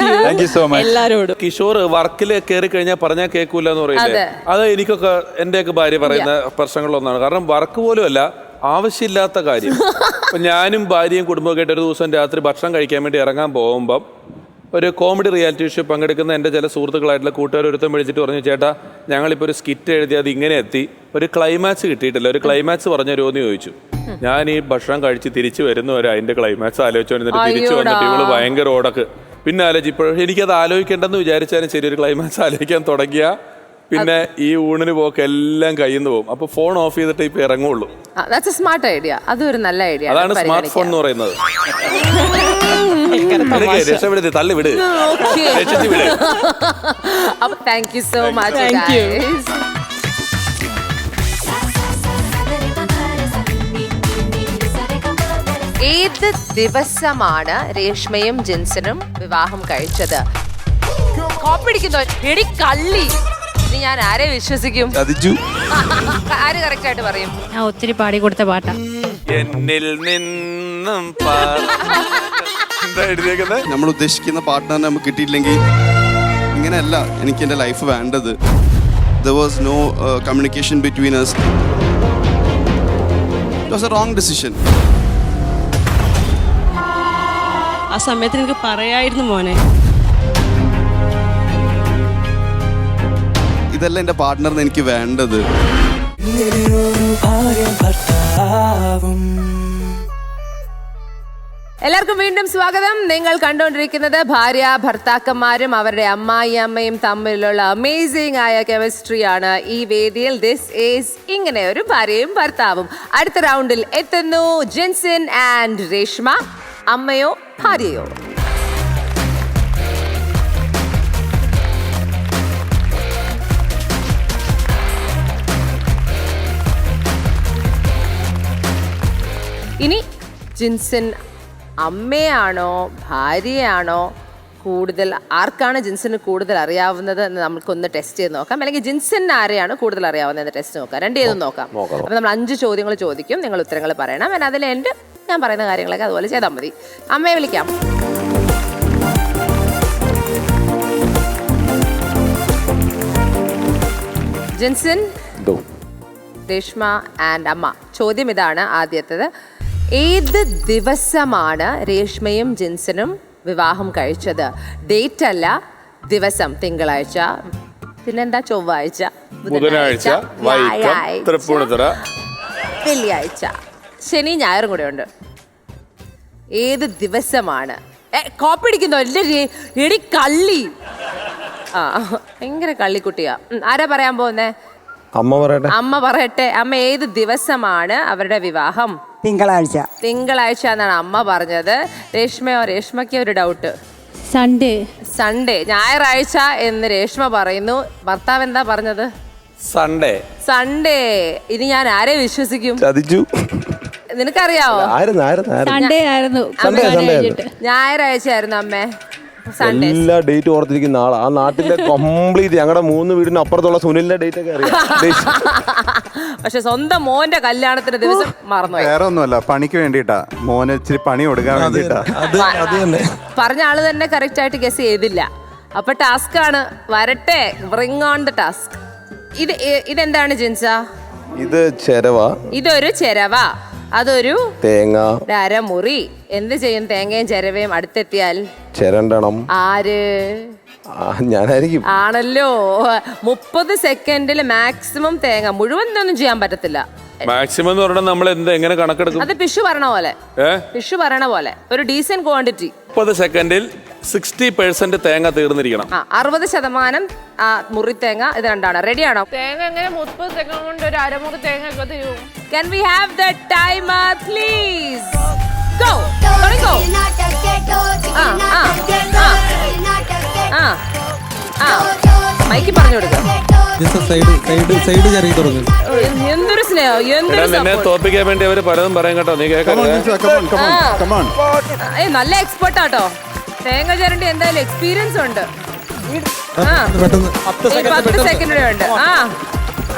എല്ലാരോടും. കിഷോർ വർക്കിൽ കയറി കഴിഞ്ഞാൽ പറഞ്ഞാൽ കേൾക്കൂല എന്ന് പറയില്ലേ? അതെ. അത് എനിക്കൊക്കെ എന്റെയൊക്കെ ഭാര്യ പറയുന്ന പ്രശ്നങ്ങളൊന്നാണ് കാരണം വർക്ക് പോലും അല്ല ആവശ്യമില്ലാത്ത കാര്യം. ഇപ്പൊ ഞാനും ഭാര്യയും കുടുംബമൊക്കെ ആയിട്ട് ഒരു ദിവസം രാത്രി ഭക്ഷണം കഴിക്കാൻ വേണ്ടി ഇറങ്ങാൻ പോകുമ്പം ഒരു കോമഡി റിയാലിറ്റി ഷോ പങ്കെടുക്കുന്ന എന്റെ ചില സുഹൃത്തുക്കളായിട്ടുള്ള കൂട്ടുകാർ ഒരുത്തം വിളിച്ചിട്ട് പറഞ്ഞു ചേട്ടാ ഞങ്ങളിപ്പോൾ ഒരു സ്കിറ്റ് എഴുതി അത് ഇങ്ങനെ എത്തി. ഒരു ക്ലൈമാക്സ് കിട്ടിയിട്ടില്ല? ഒരു ക്ലൈമാക്സ് പറഞ്ഞു രോന്ന് ചോദിച്ചു. ഞാൻ ഈ ഭക്ഷണം കഴിച്ച് തിരിച്ചു വരുന്നവരെ അതിന്റെ ക്ലൈമാക്സ് ആലോചിച്ചുകൊണ്ടിരുന്നിട്ട് തിരിച്ചു വന്നിട്ട് ഇവൾ ഭയങ്കര ഓടക്ക്. പിന്നെ ആലോചിച്ചപ്പോൾ എനിക്കത് ആലോചിക്കേണ്ടെന്ന് വിചാരിച്ചാലും ശരി ഒരു ക്ലൈമാക്സ് ആലോചിക്കാൻ തുടങ്ങിയ. പിന്നെ ഈ ഊണിന് പോക്ക് എല്ലാം കയ്യിൽ നിന്ന് പോകും. അപ്പൊ ഫോൺ ഓഫ് ചെയ്തിട്ട് ഇപ്പൊ ഇറങ്ങുള്ളൂ. ദാറ്റ്സ് എ സ്മാർട്ട് ഐഡിയ അതൊരു നല്ല ഐഡിയ അതാണ് സ്മാർട്ട് ഫോൺ എന്ന് പറയുന്നത്. രക്ഷപ്പെടുത്തി തള്ളി വിട്. രക്ഷിച്ച് വിട്. അപ്പൊ thank you so much Thank you. ഏത് ദിവസമാണ് രേഷ്മയും ജിൻസനും വിവാഹം കഴിച്ചത്? കോപ്പിടിക്കുന്നോ എടി കള്ളി. ഇനി ഞാൻ ആരെ വിശ്വസിക്കും? ആര് കറക്റ്റ് ആയിട്ട് പറയും? ഞാൻ ഒത്തിരി പാടി കൊടുത്ത പാട്ടാ. എന്നിൽ നിന്നും പാ- എന്താ എഴുതിയേക്കുന്നത്? നമ്മൾ ഉദ്ദേശിക്കുന്ന പാർട്ട്ണറിനെ നമുക്ക് കിട്ടിയില്ലെങ്കിൽ ഇങ്ങനെയല്ല എനിക്ക് എന്റെ ലൈഫ് വേണ്ടത്. There was no communication between us it was a wrong decision ആ സമയത്ത് എനിക്ക് പറയായിരുന്നു മോനെ. ഇതല്ല എന്റെ പാർട്ട്ണറിന് എനിക്ക് വേണ്ടത്. എല്ലാവർക്കും വീണ്ടും സ്വാഗതം. നിങ്ങൾ കണ്ടുകൊണ്ടിരിക്കുന്നത് ഭാര്യ ഭർത്താക്കന്മാരും അവരുടെ അമ്മായി അമ്മയും തമ്മിലുള്ള അമേസിംഗ് ആയ കെമിസ്ട്രിയാണ് ഈ വേദിയിൽ. ദിസ് ഈസ് ഇങ്ങനെ ഒരു ഭാര്യയും ഭർത്താവും. അടുത്ത റൗണ്ടിൽ എത്തുന്നു ജിൻസിൻ ആൻഡ് രേഷ്മ. അമ്മയോ ഭാര്യയോ? ഇനി ജിൻസൻ അമ്മയാണോ ഭാര്യയാണോ കൂടുതൽ ആർക്കാണ് ജിൻസിന് കൂടുതൽ അറിയാവുന്നത് എന്ന് നമുക്കൊന്ന് ടെസ്റ്റ് ചെയ്ത് നോക്കാം. അല്ലെങ്കിൽ ജിൻസിന് ആരെയാണ് കൂടുതൽ അറിയാവുന്നത് എന്ന് ടെസ്റ്റ് നോക്കാം. രണ്ട് ചെയ്തും നോക്കാം. അപ്പൊ നമ്മൾ അഞ്ച് ചോദ്യങ്ങൾ ചോദിക്കും. നിങ്ങൾ ഉത്തരങ്ങൾ പറയണം. എന്നാൽ അതിൽ എന്റെ ഞാൻ പറയുന്ന കാര്യങ്ങളൊക്കെ അതുപോലെ ചെയ്താൽ മതി. അമ്മയെ വിളിക്കാം. ജിൻസൻ രേഷ്മ ആൻഡ് അമ്മ. ചോദ്യം ഇതാണ് ആദ്യത്തേത്. ഏത് ദിവസമാണ് രേഷ്മയും ജിൻസനും വിവാഹം കഴിച്ചത്? ഡേറ്റ് അല്ല ദിവസം തിങ്കളാഴ്ച പിന്നെന്താ ചൊവ്വാഴ്ച ബുധനാഴ്ച തൃപ്പൂണിത്തുറ. വെള്ളിയാഴ്ച ശനി ഞായറും കൂടെ ഉണ്ട്. ഏത് ദിവസമാണ്? ഏ, കോപ്പിടിക്കുന്നോ എടി കള്ളി. ആ ഭയങ്കര കള്ളിക്കുട്ടിയാ. ആരാ പറയാൻ പോകുന്നേ? അമ്മ പറയട്ടെ. അമ്മ പറയട്ടെ. അമ്മ ഏത് ദിവസമാണ് അവരുടെ വിവാഹം? തിങ്കളാഴ്ച. തിങ്കളാഴ്ച എന്നാണ് അമ്മ പറഞ്ഞത്. രേഷ്മയോ രേഷ്മയ്ക്ക് ഒരു ഡൗട്ട് സൺഡേ സൺഡേ ഞായറാഴ്ച എന്ന് രേഷ്മ പറയുന്നു. ഭർത്താവ് എന്താ പറഞ്ഞത്? സൺഡേ സൺഡേ ഇനി ഞാൻ ആരെ വിശ്വസിക്കും? ചതിച്ചു. നിനക്കറിയാവോ? സൺഡേ ആയിരുന്നു ഞായറാഴ്ച ആയിരുന്നു. അമ്മേ. എല്ലാ ഡേറ്റ് ഓർത്തിരിക്കുന്ന ആളാ. ആ നാട്ടിലെ കംപ്ലീറ്റ് ഞങ്ങളുടെ മൂന്ന് വീടിന് അപ്പുറത്തുള്ള സുനിലിന്റെ ഡേറ്റ് ഒക്കെ അറിയാം. പക്ഷെ സ്വന്തം മോന്റെ കല്യാണത്തിന്റെ ദിവസം മറന്നു വേറെ ഒന്നുമല്ല പണിക്ക് വേണ്ടിട്ടാ മോനെ ഇച്ചിരി പണി കൊടുക്കാൻ വേണ്ടിട്ടാ അത് അത് തന്നെ. പറഞ്ഞ ആൾ തന്നെ കറക്റ്റ് ആയിട്ട് ഗസ് ചെയ്തില്ല. അപ്പൊ ടാസ്ക് ആണ്. വരട്ടെ. ബ്രിങ് ഓൺ ദ ടാസ്ക് ഇത് ഇതെന്താണ് ജിൻസ? ഇത് ചെരവ. ഇതൊരു ചെരവ. അതൊരു തേങ്ങ. ഒരു അരമുറി. എന്ത് ചെയ്യും? തേങ്ങയും ചെരവയും അടുത്തെത്തിയാൽ? ചിരണ്ടണം. ആര്? ആ, ഞാനായിരിക്കും. ആണല്ലോ. മുപ്പത് സെക്കൻഡിൽ മാക്സിമം തേങ്ങ. മുഴുവൻ ഒന്നും ചെയ്യാൻ പറ്റത്തില്ല. മാക്സിമം എന്ന് പറഞ്ഞാൽ നമ്മൾ എന്ത് എങ്ങനെ കണക്കെടുക്കും? അത് പിഷു പറയണ പോലെ. ഏ? പിഷു പറയണ പോലെ. ഒരു ഡീസന്റ് ക്വാണ്ടിറ്റി. മുപ്പത് സെക്കൻഡിൽ സിക്സ്റ്റി പെർസെന്റ് തേങ്ങ തീർന്നിരിക്കണം. ആ അറുപത് ശതമാനം ആ മുറി തേങ്ങ ഇത് രണ്ടാണ്. റെഡിയാണോ? തേങ്ങ എങ്ങനെ മുപ്പത് സെക്കൻഡ് കൊണ്ട് ഒരു അരമുറി തേങ്ങ ഒക്കെ തരും. ആ, ആ, ആ, ആ, ആ. മൈക്ക് പറഞ്ഞു കൊടുക്ക. സൈഡ് സൈഡ് സൈഡ് ചെറിയ തുടങ്ങും എന്തൊരു സ്നേഹം എടാ എന്തൊരു നിന്നെ support. തോപ്പിക്കാൻ വേണ്ടി അവർ പലതും പറയും കേട്ടോ നീ കേൾക്കരുത് നല്ല എക്സ്പെർട്ട് ആട്ടോ. തേങ്ങ ചിരണ്ടി എന്തായാലും എക്സ്പീരിയൻസ് ഉണ്ട്. ആ. പെട്ടെന്ന് സെക്കൻഡ് പത്ത് സെക്കൻഡ് ഉണ്ട്. ആ.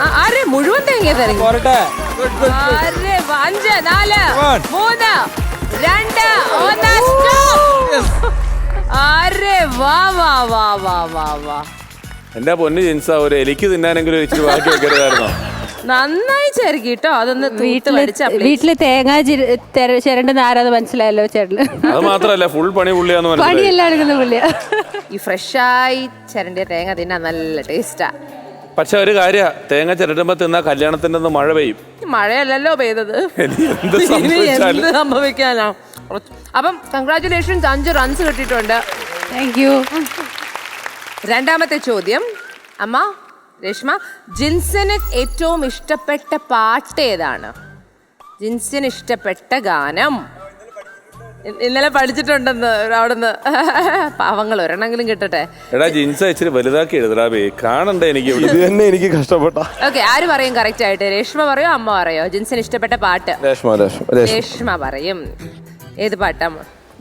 ആ, ആരെ മുഴുവൻ തേങ്ങ? തരങ്ങി ആരെ? അഞ്ച് നാല് മൂന്ന് രണ്ട് ഒന്ന് stop. ആരെ? വാ വാ വാ വാ വാ വാ. എന്റെ പൊന്ന് ജിൻസ ഒരു എലിക്ക് തിന്നാനെങ്കിലും ഒരു ഇച്ചിരി ബാക്കി വെക്കരുതായിരുന്നോ നന്നായി ചെറുക്കി കേട്ടോ അതൊന്ന് വീട്ടിൽ വീട്ടിൽ പഠിച്ച തേങ്ങ ചിരണ്ടെന്ന് ആരാത് മനസ്സിലായല്ലോ ചേട്ടന്. അത് മാത്രല്ല ഫുൾ പണി പുള്ളിയാന്ന് പണിയെല്ലാം എടുക്കുന്ന പുള്ളിയാ. ഈ ഫ്രഷായി ചിരണ്ടിയ തേങ്ങ തിന്നാൻ നല്ല ടേസ്റ്റാ. പക്ഷെ ഒരു കാര്യ തേങ്ങ ചിരട്ടുമ്പോ തിന്നാ കല്യാണത്തിന്റെ മഴ പെയ്യും. മഴയല്ലല്ലോ പെയ്തത്. സംഭവിക്കാനോ എന്ത് സംഭവിക്കാനാ. അപ്പം കൺഗ്രാറ്റുലേഷൻസ് അഞ്ച് റൺസ് കിട്ടിയിട്ടുണ്ട്. താങ്ക് യു രണ്ടാമത്തെ ചോദ്യം. അമ്മ രേഷ്മ ജിൻസന് ഏറ്റവും ഇഷ്ടപ്പെട്ട പാട്ട് ഏതാണ്? ജിൻസിന് ഇഷ്ടപ്പെട്ട ഗാനം. ഇന്നലെ പഠിച്ചിട്ടുണ്ടെന്ന് അവിടുന്ന്. പാവങ്ങൾ ഒരെണ്ണെങ്കിലും കിട്ടട്ടെ. എടാ ജിൻസ ഇച്ചിരി വലുതാക്കി എഴുതടാ ബേ കാണണ്ടേ എനിക്ക് ഇത് തന്നെ എനിക്ക് കഷ്ടപ്പെട്ട. ഓക്കെ ആര് പറയും കറക്റ്റ് ആയിട്ട്? രേഷ്മ പറയോ അമ്മ പറയോ? ജിൻസിന് ഇഷ്ടപ്പെട്ട പാട്ട്? രേഷ്മ രേഷ്മ രേഷ്മ. രേഷ്മ പറയും. ഏത് പാട്ടാ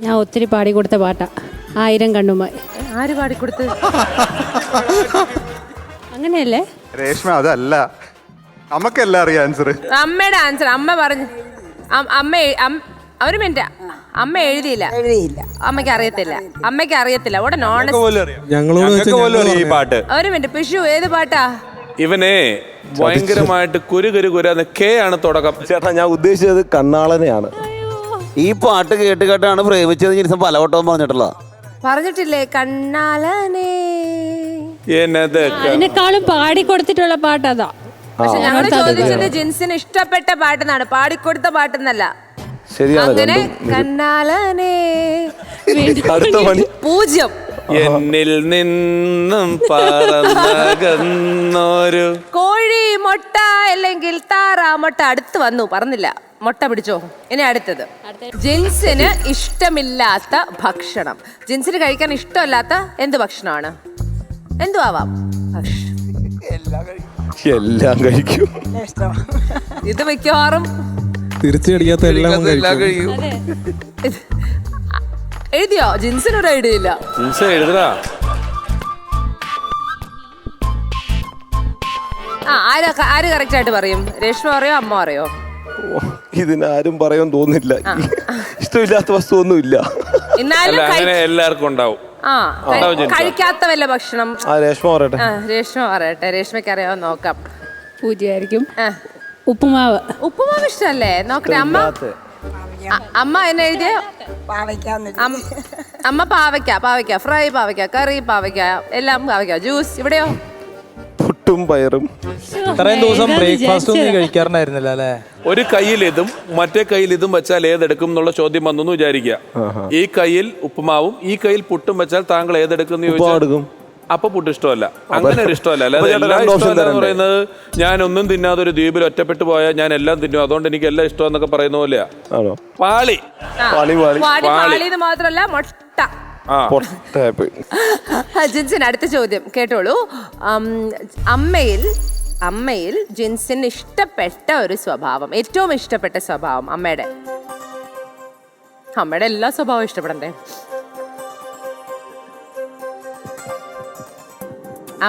ഞാൻ ഒത്തിരി പാടി കൊടുത്ത പാട്ടാ. ആയിരം കണ്ണുമായി. ആര് പാടിക്കൊടുത്ത്? അങ്ങനെയല്ലേ? രേഷ്മ അതല്ല. നമുക്കെല്ലാം അറിയാം ആൻസർ അമ്മയുടെ ആൻസർ അമ്മ പറഞ്ഞു അം- അമ്മ എ- അം- ഒരു മിനിറ്റ് അമ്മ എഴുതിയില്ല. എഴുതിയില്ല. അമ്മയ്ക്ക് അറിയത്തില്ല. അമ്മയ്ക്ക് അറിയത്തില്ല. ഉടനെ ഞങ്ങളോട് ഞങ്ങൾക്ക് പോലും അറിയാം ഈ പാട്ട്. ഒരു മിനിറ്റ് പിഷു ഏത് പാട്ടാ? ഇവനെ ഭയങ്കരമായിട്ട് കുരു കുരു കുരാന്ന് കെ ആണ് തുടക്കം. ചേട്ടാ ഞാൻ ഉദ്ദേശിച്ചത് കണ്ണാളനെയാണ്. ഈ പാട്ട് കേട്ട് കേട്ടാണ് പ്രേമിച്ചത് ജിൻസൺ പലവട്ടവും പറഞ്ഞിട്ടുള്ള പറഞ്ഞിട്ടില്ലേ? കണ്ണാലനെ എന്നത് അതിനേക്കാളും പാടി കൊടുത്തിട്ടുള്ള പാട്ട് അതാ പക്ഷെ ഞങ്ങൾ ചോദിച്ചത് ജിൻസിന് ഇഷ്ടപ്പെട്ട പാട്ടെന്നാണ്. പാടിക്കൊടുത്ത പാട്ടെന്നല്ല. അങ്ങനെ കണ്ണാലനെ പൂജ്യം. എന്നിൽ നിന്നും പറന്നകന്നൊരു കോഴി മുട്ട അല്ലെങ്കിൽ താറാ മുട്ട അടുത്ത് വന്നു. പറഞ്ഞില്ല. മുട്ട പിടിച്ചോ. ഇനി അടുത്തത്. ജിൻസിന് ഇഷ്ടമില്ലാത്ത ഭക്ഷണം. ജിൻസിന് കഴിക്കാൻ ഇഷ്ടമല്ലാത്ത എന്ത് ഭക്ഷണമാണ്? എന്തു ആവാം എല്ലാം കഴിക്കും. ഇത് മിക്കവാറും തിരിച്ചടിക്കാത്ത എല്ലാം കഴിക്കും. എഴുതിയോ? ജിൻസിനൊരു ഐഡിയ ഇല്ല. ജിൻസ് എഴുതടാ. ആ ആര് ആര് കറക്റ്റ് ആയിട്ട് പറയും? രേഷ്മ പറയോ അമ്മ പറയോ? ഇതിനാരും പറയാൻ തോന്നില്ല ഇഷ്ടമില്ലാത്ത വസ്തു ഒന്നും ഇല്ല എന്നാലും എല്ലാവർക്കും ഉണ്ടാവും. ആ കഴിക്കാത്ത വല്ല ഭക്ഷണം. ആ രേഷ്മ പറയട്ടെ. ആ രേഷ്മ പറയട്ടെ. രേഷ്മയ്ക്ക് അറിയാമോ നോക്കാം. പൂജയായിരിക്കും. ഉപ്പുമാവ്. ഉപ്പുമാവ് ഇഷ്ടല്ലേ? നോക്കട്ടെ അമ്മ. അമ്മ എന്നെ എഴുതിയ? അമ്മ പാവയ്ക്ക പാവയ്ക്ക. ഫ്രൈ പാവയ്ക്ക കറി പാവയ്ക്ക എല്ലാം പാവയ്ക്ക. ജ്യൂസ് ഇവിടെയോ? പുട്ടും പയറും. ഇത്രയും ദിവസം ബ്രേക്ക്ഫാസ്റ്റ് ഒന്നും കഴിക്കാറുണ്ടായിരുന്നില്ല അല്ലേ? ഒരു കയ്യിൽ ഇതും മറ്റേ കയ്യിൽ ഇതും വെച്ചാൽ ഏതെടുക്കും എന്നുള്ള ചോദ്യം വന്നു വിചാരിക്കുക. ഈ കയ്യിൽ ഉപ്പുമാവും ഈ കയ്യിൽ പുട്ടും വെച്ചാൽ താങ്കൾ ഏതെടുക്കും എന്ന് ചോദിച്ചാൽ അപ്പൊ പുട്ട് ഇഷ്ടമല്ല. അങ്ങനെ ഒരു ഇഷ്ടമല്ല അല്ലാതെ എല്ലാം രണ്ട് option ഇഷ്ടമല്ല എന്ന് പറയുന്നത് ഞാൻ ഒന്നും തിന്നാതെ ഒരു ദ്വീപിൽ ഒറ്റപ്പെട്ടു പോയാൽ ഞാൻ എല്ലാം തിന്നും. അതുകൊണ്ട് എനിക്ക് എല്ലാം ഇഷ്ടം എന്നൊക്കെ പറയുന്ന പോലെയാ. പാളി. പാളി പാളി. പാടി ജിൻസിന് അടുത്ത ചോദ്യം കേട്ടോളൂ. അമ്മയിൽ അമ്മയിൽ ജിൻസിന് ഇഷ്ടപ്പെട്ട ഒരു സ്വഭാവം ഏറ്റവും ഇഷ്ടപ്പെട്ട സ്വഭാവം അമ്മയുടെ? അമ്മയുടെ എല്ലാ സ്വഭാവവും ഇഷ്ടപ്പെടണ്ടേ?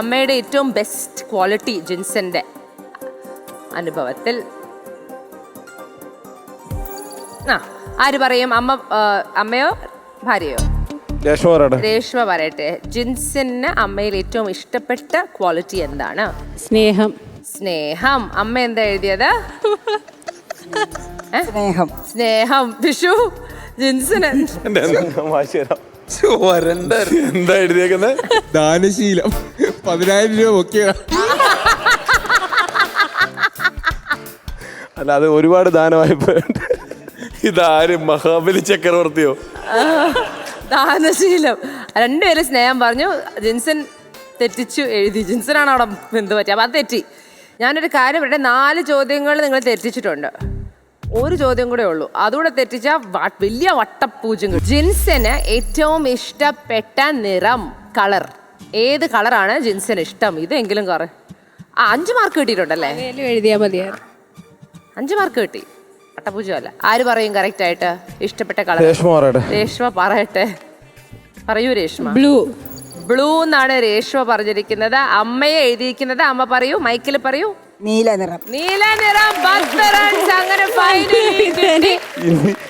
അമ്മയുടെ ഏറ്റവും ബെസ്റ്റ് ക്വാളിറ്റി ജിൻസിന്റെ അനുഭവത്തിൽ. ആ ആര് പറയും? അമ്മ അമ്മയോ ഭാര്യയോ? രേഷ്മ പറയട്ടെ. രേഷ്മ പറയട്ടെ. ജിൻസിന് അമ്മയിൽ ഏറ്റവും ഇഷ്ടപ്പെട്ട ക്വാളിറ്റി എന്താണ്? സ്നേഹം. സ്നേഹം. അമ്മ എന്താ എഴുതിയത്? ഏ? സ്നേഹം. സ്നേഹം. വിഷു. ജിൻസിന്. എന്താ എഴുതിയേക്കുന്നത് ദാനശീലം. പതിനായിരം രൂപ ഒക്കെ. അല്ല അത് ഒരുപാട് ദാനമായി ഇതാരും മഹാബലി ചക്രവർത്തിയോ? ദാനശീലം രണ്ടുപേരും സ്നേഹം പറഞ്ഞു. ജിൻസൻ തെറ്റിച്ചു എഴുതി. ജിൻസനാണ് അവിടെ എന്ത് പറ്റി? അപ്പം അത് തെറ്റി. ഞാനൊരു കാര്യം പറയട്ടെ. നാല് ചോദ്യങ്ങൾ നിങ്ങൾ തെറ്റിച്ചിട്ടുണ്ട്. ഒരു ചോദ്യം കൂടെ ഉള്ളൂ. അതുകൂടെ തെറ്റിച്ചാൽ വലിയ വട്ടപ്പൂജ ജിൻസന് ഏറ്റവും ഇഷ്ടപ്പെട്ട നിറം കളർ. ഏത് കളറാണ് ജിൻസന് ഇഷ്ടം? ഇതെങ്കിലും കുറേ ആ അഞ്ച് മാർക്ക് കിട്ടിയിട്ടുണ്ടല്ലേ? എഴുതിയാൽ മതിയായിരുന്നു. അഞ്ച് മാർക്ക് കിട്ടി. വട്ടപ്പൂജ്യമല്ല ആര് പറയും കറക്റ്റ് ആയിട്ട്? ഇഷ്ടപ്പെട്ട കളർ രേഷ്മ പറയട്ടെ. രേഷ്മ പറയട്ടെ. പറയൂ രേഷ്മ. ബ്ലൂ. ബ്ലൂ എന്നാണ് രേഷ്മ പറഞ്ഞിരിക്കുന്നത്. അമ്മയെ എഴുതിയിരിക്കുന്നത്. അമ്മ പറയൂ മൈക്കിൽ പറയൂ. നീല നിറം നീല നിറം പത്ത്. അങ്ങനെ ഫൈനലി.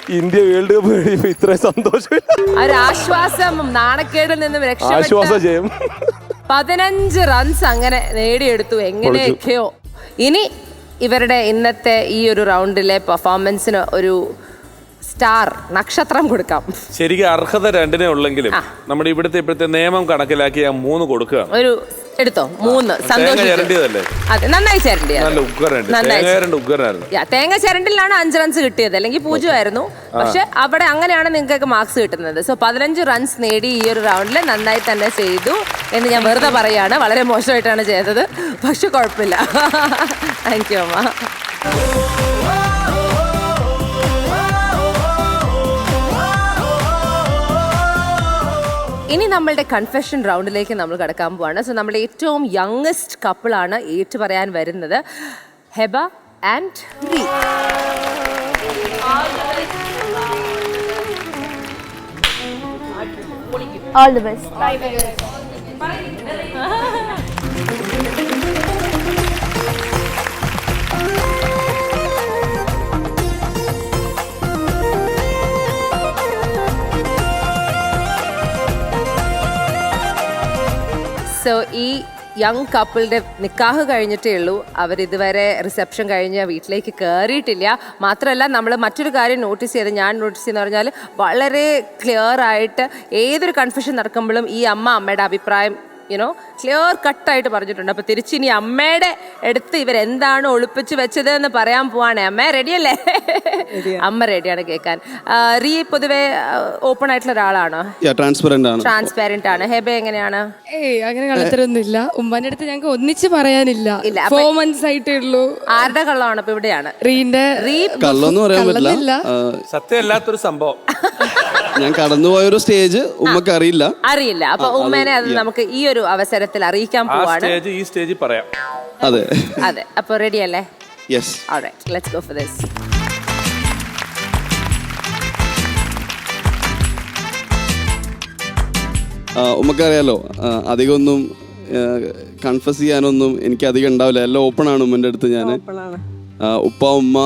ഇന്ത്യ- വേൾഡ് കപ്പ് കഴിയുമ്പോ ഇത്ര സന്തോഷം ഒരു ആശ്വാസം നാണക്കേടിൽ നിന്നും ആശ്വാസ രക്ഷപ്പെട്ട ജയം. പതിനഞ്ച് റൺസ് അങ്ങനെ നേടിയെടുത്തു. എങ്ങനെയൊക്കെയോ. ഇനി ഇവരുടെ ഇന്നത്തെ ഈ ഒരു റൗണ്ടിലെ പെർഫോമൻസിന് ഒരു സ്റ്റാർ നക്ഷത്രം കൊടുക്കാം. ശരിക്കും അർഹത രണ്ടിനെ ഉള്ളെങ്കിലും നമ്മുടെ ഇവിടുത്തെ ഇപ്പോഴത്തെ നിയമം കണക്കിലാക്കി ഞാൻ മൂന്ന് കൊടുക്കുക. ഒരു എടുത്തോ? മൂന്ന്. സന്തോഷം നന്നായി തേങ്ങ ചിരണ്ടിലാണ് അഞ്ച് റൺസ് കിട്ടിയത്. അല്ലെങ്കിൽ പൂജ്യമായിരുന്നു. പക്ഷെ അവിടെ അങ്ങനെയാണ് നിങ്ങൾക്ക് മാർക്സ് കിട്ടുന്നത്. സോ പതിനഞ്ച് റൺസ് നേടി ഈ ഒരു റൗണ്ടിൽ നന്നായി തന്നെ ചെയ്തു എന്ന് ഞാൻ വെറുതെ പറയാണ്. വളരെ മോശമായിട്ടാണ് ചെയ്തത്. പക്ഷെ കുഴപ്പമില്ല. താങ്ക് യു അമ്മ. ഇനി നമ്മളുടെ കൺഫെഷൻ റൗണ്ടിലേക്ക് നമ്മൾ കടക്കാൻ പോവാണ്. സോ നമ്മുടെ ഏറ്റവും യങ്ങസ്റ്റ് കപ്പിളാണ് ഏറ്റു പറയാൻ വരുന്നത്. ഹെബ ആൻഡ് റീ ഓൾ ദി ബെസ്റ്റ് സോ ഈ യങ് കപ്പിളിന്റെ നിക്കാഹ് കഴിഞ്ഞിട്ടേ ഉള്ളൂ. അവരിതുവരെ റിസപ്ഷൻ കഴിഞ്ഞ് വീട്ടിലേക്ക് കയറിയിട്ടില്ല മാത്രമല്ല നമ്മൾ മറ്റൊരു കാര്യം നോട്ടീസ് ചെയ്ത് ഞാൻ നോട്ടീസ് ചെയ്യുന്ന പറഞ്ഞാൽ വളരെ ക്ലിയർ ആയിട്ട് ഏതൊരു കൺഫ്യൂഷൻ നടക്കുമ്പോഴും ഈ അമ്മ അമ്മയുടെ അഭിപ്രായം യുനോ ക്ലിയർ കട്ടായിട്ട് പറഞ്ഞിട്ടുണ്ട്. അപ്പൊ തിരിച്ചിനി അമ്മയുടെ അടുത്ത് ഇവരെന്താണ് ഒളിപ്പിച്ച് വെച്ചത് എന്ന് പറയാൻ പോവാണേ. അമ്മ റെഡിയല്ലേ അമ്മ റെഡിയാണ് കേൾക്കാൻ. റീ പൊതുവെ ഓപ്പൺ ആയിട്ടുള്ള ഒരാളാണോ? ട്രാൻസ്പെറന്റ് ആണ്. ട്രാൻസ്പെറന്റ് ആണ്. ഹെബ എങ്ങനെയാണ്? ഏയ് അങ്ങനെ കളത്തരൊന്നുമില്ല ഉമ്മാന്റെ അടുത്ത് ഞങ്ങൾക്ക് ഒന്നിച്ച് പറയാനില്ല. ഇല്ല, ഫോർ മന്ത്സ് ആയിട്ടേ ഉള്ളൂ. ആരുടെ കള്ളമാണ് ഇപ്പൊ ഇവിടെയാണ്? റീന്റെ റീ കള്ളൊന്നും പറയാൻ പറ്റില്ല. സത്യമല്ലാത്തൊരു സംഭവം. ഞാൻ കടന്നുപോയൊരു സ്റ്റേജ് ഉമ്മക്ക് അറിയില്ല. അറിയില്ല. അപ്പൊ ഉമ്മേനെ അത് നമുക്ക് ഈ ഒരു അവസരത്തിൽ അറിയിക്കാൻ ആ പോവാണ്. സ്റ്റേജ് ഈ സ്റ്റേജിൽ പറയാം. അതെ. അതെ. അപ്പൊ റെഡി അല്ലേ? Yes let's go for this ഉമ്മക്കറിയാലോ ആ, അധികമൊന്നും കൺഫസ് ചെയ്യാനൊന്നും എനിക്ക് അധികം ഉണ്ടാവില്ല. എല്ലാം ഓപ്പൺ ആണ് ഉമ്മന്റെ അടുത്ത് ഞാൻ ഉപ്പ ഉമ്മ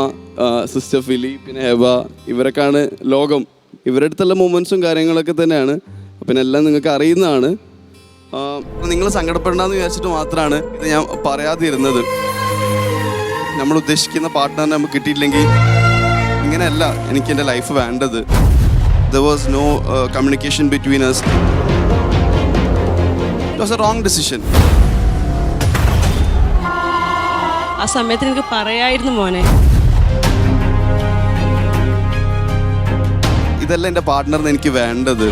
സിസ്റ്റർ ഫിലി പിന്നെ ഹെബ ഇവരൊക്കെയാണ് ലോകം. ഇവരുടെ അടുത്തുള്ള മൊമെൻസും കാര്യങ്ങളൊക്കെ തന്നെയാണ്. പിന്നെ എല്ലാം നിങ്ങൾക്ക് അറിയുന്നതാണ്. നിങ്ങൾ സങ്കടപ്പെടണമെന്ന് വിചാരിച്ചിട്ട് മാത്രമാണ് ഇത് ഞാൻ പറയാതിരുന്നത്. നമ്മൾ ഉദ്ദേശിക്കുന്ന പാർട്ട്ണറിനെ നമുക്ക് കിട്ടിയില്ലെങ്കിൽ ഇങ്ങനെയല്ല എനിക്ക് എന്റെ ലൈഫ് വേണ്ടത്. The was no communication between us was a wrong decision ആ സമയത്ത് എനിക്ക് പറയായിരുന്നു മോനെ. ഇതല്ല എന്റെ പാർട്ട്ണറിന് എനിക്ക് വേണ്ടത്.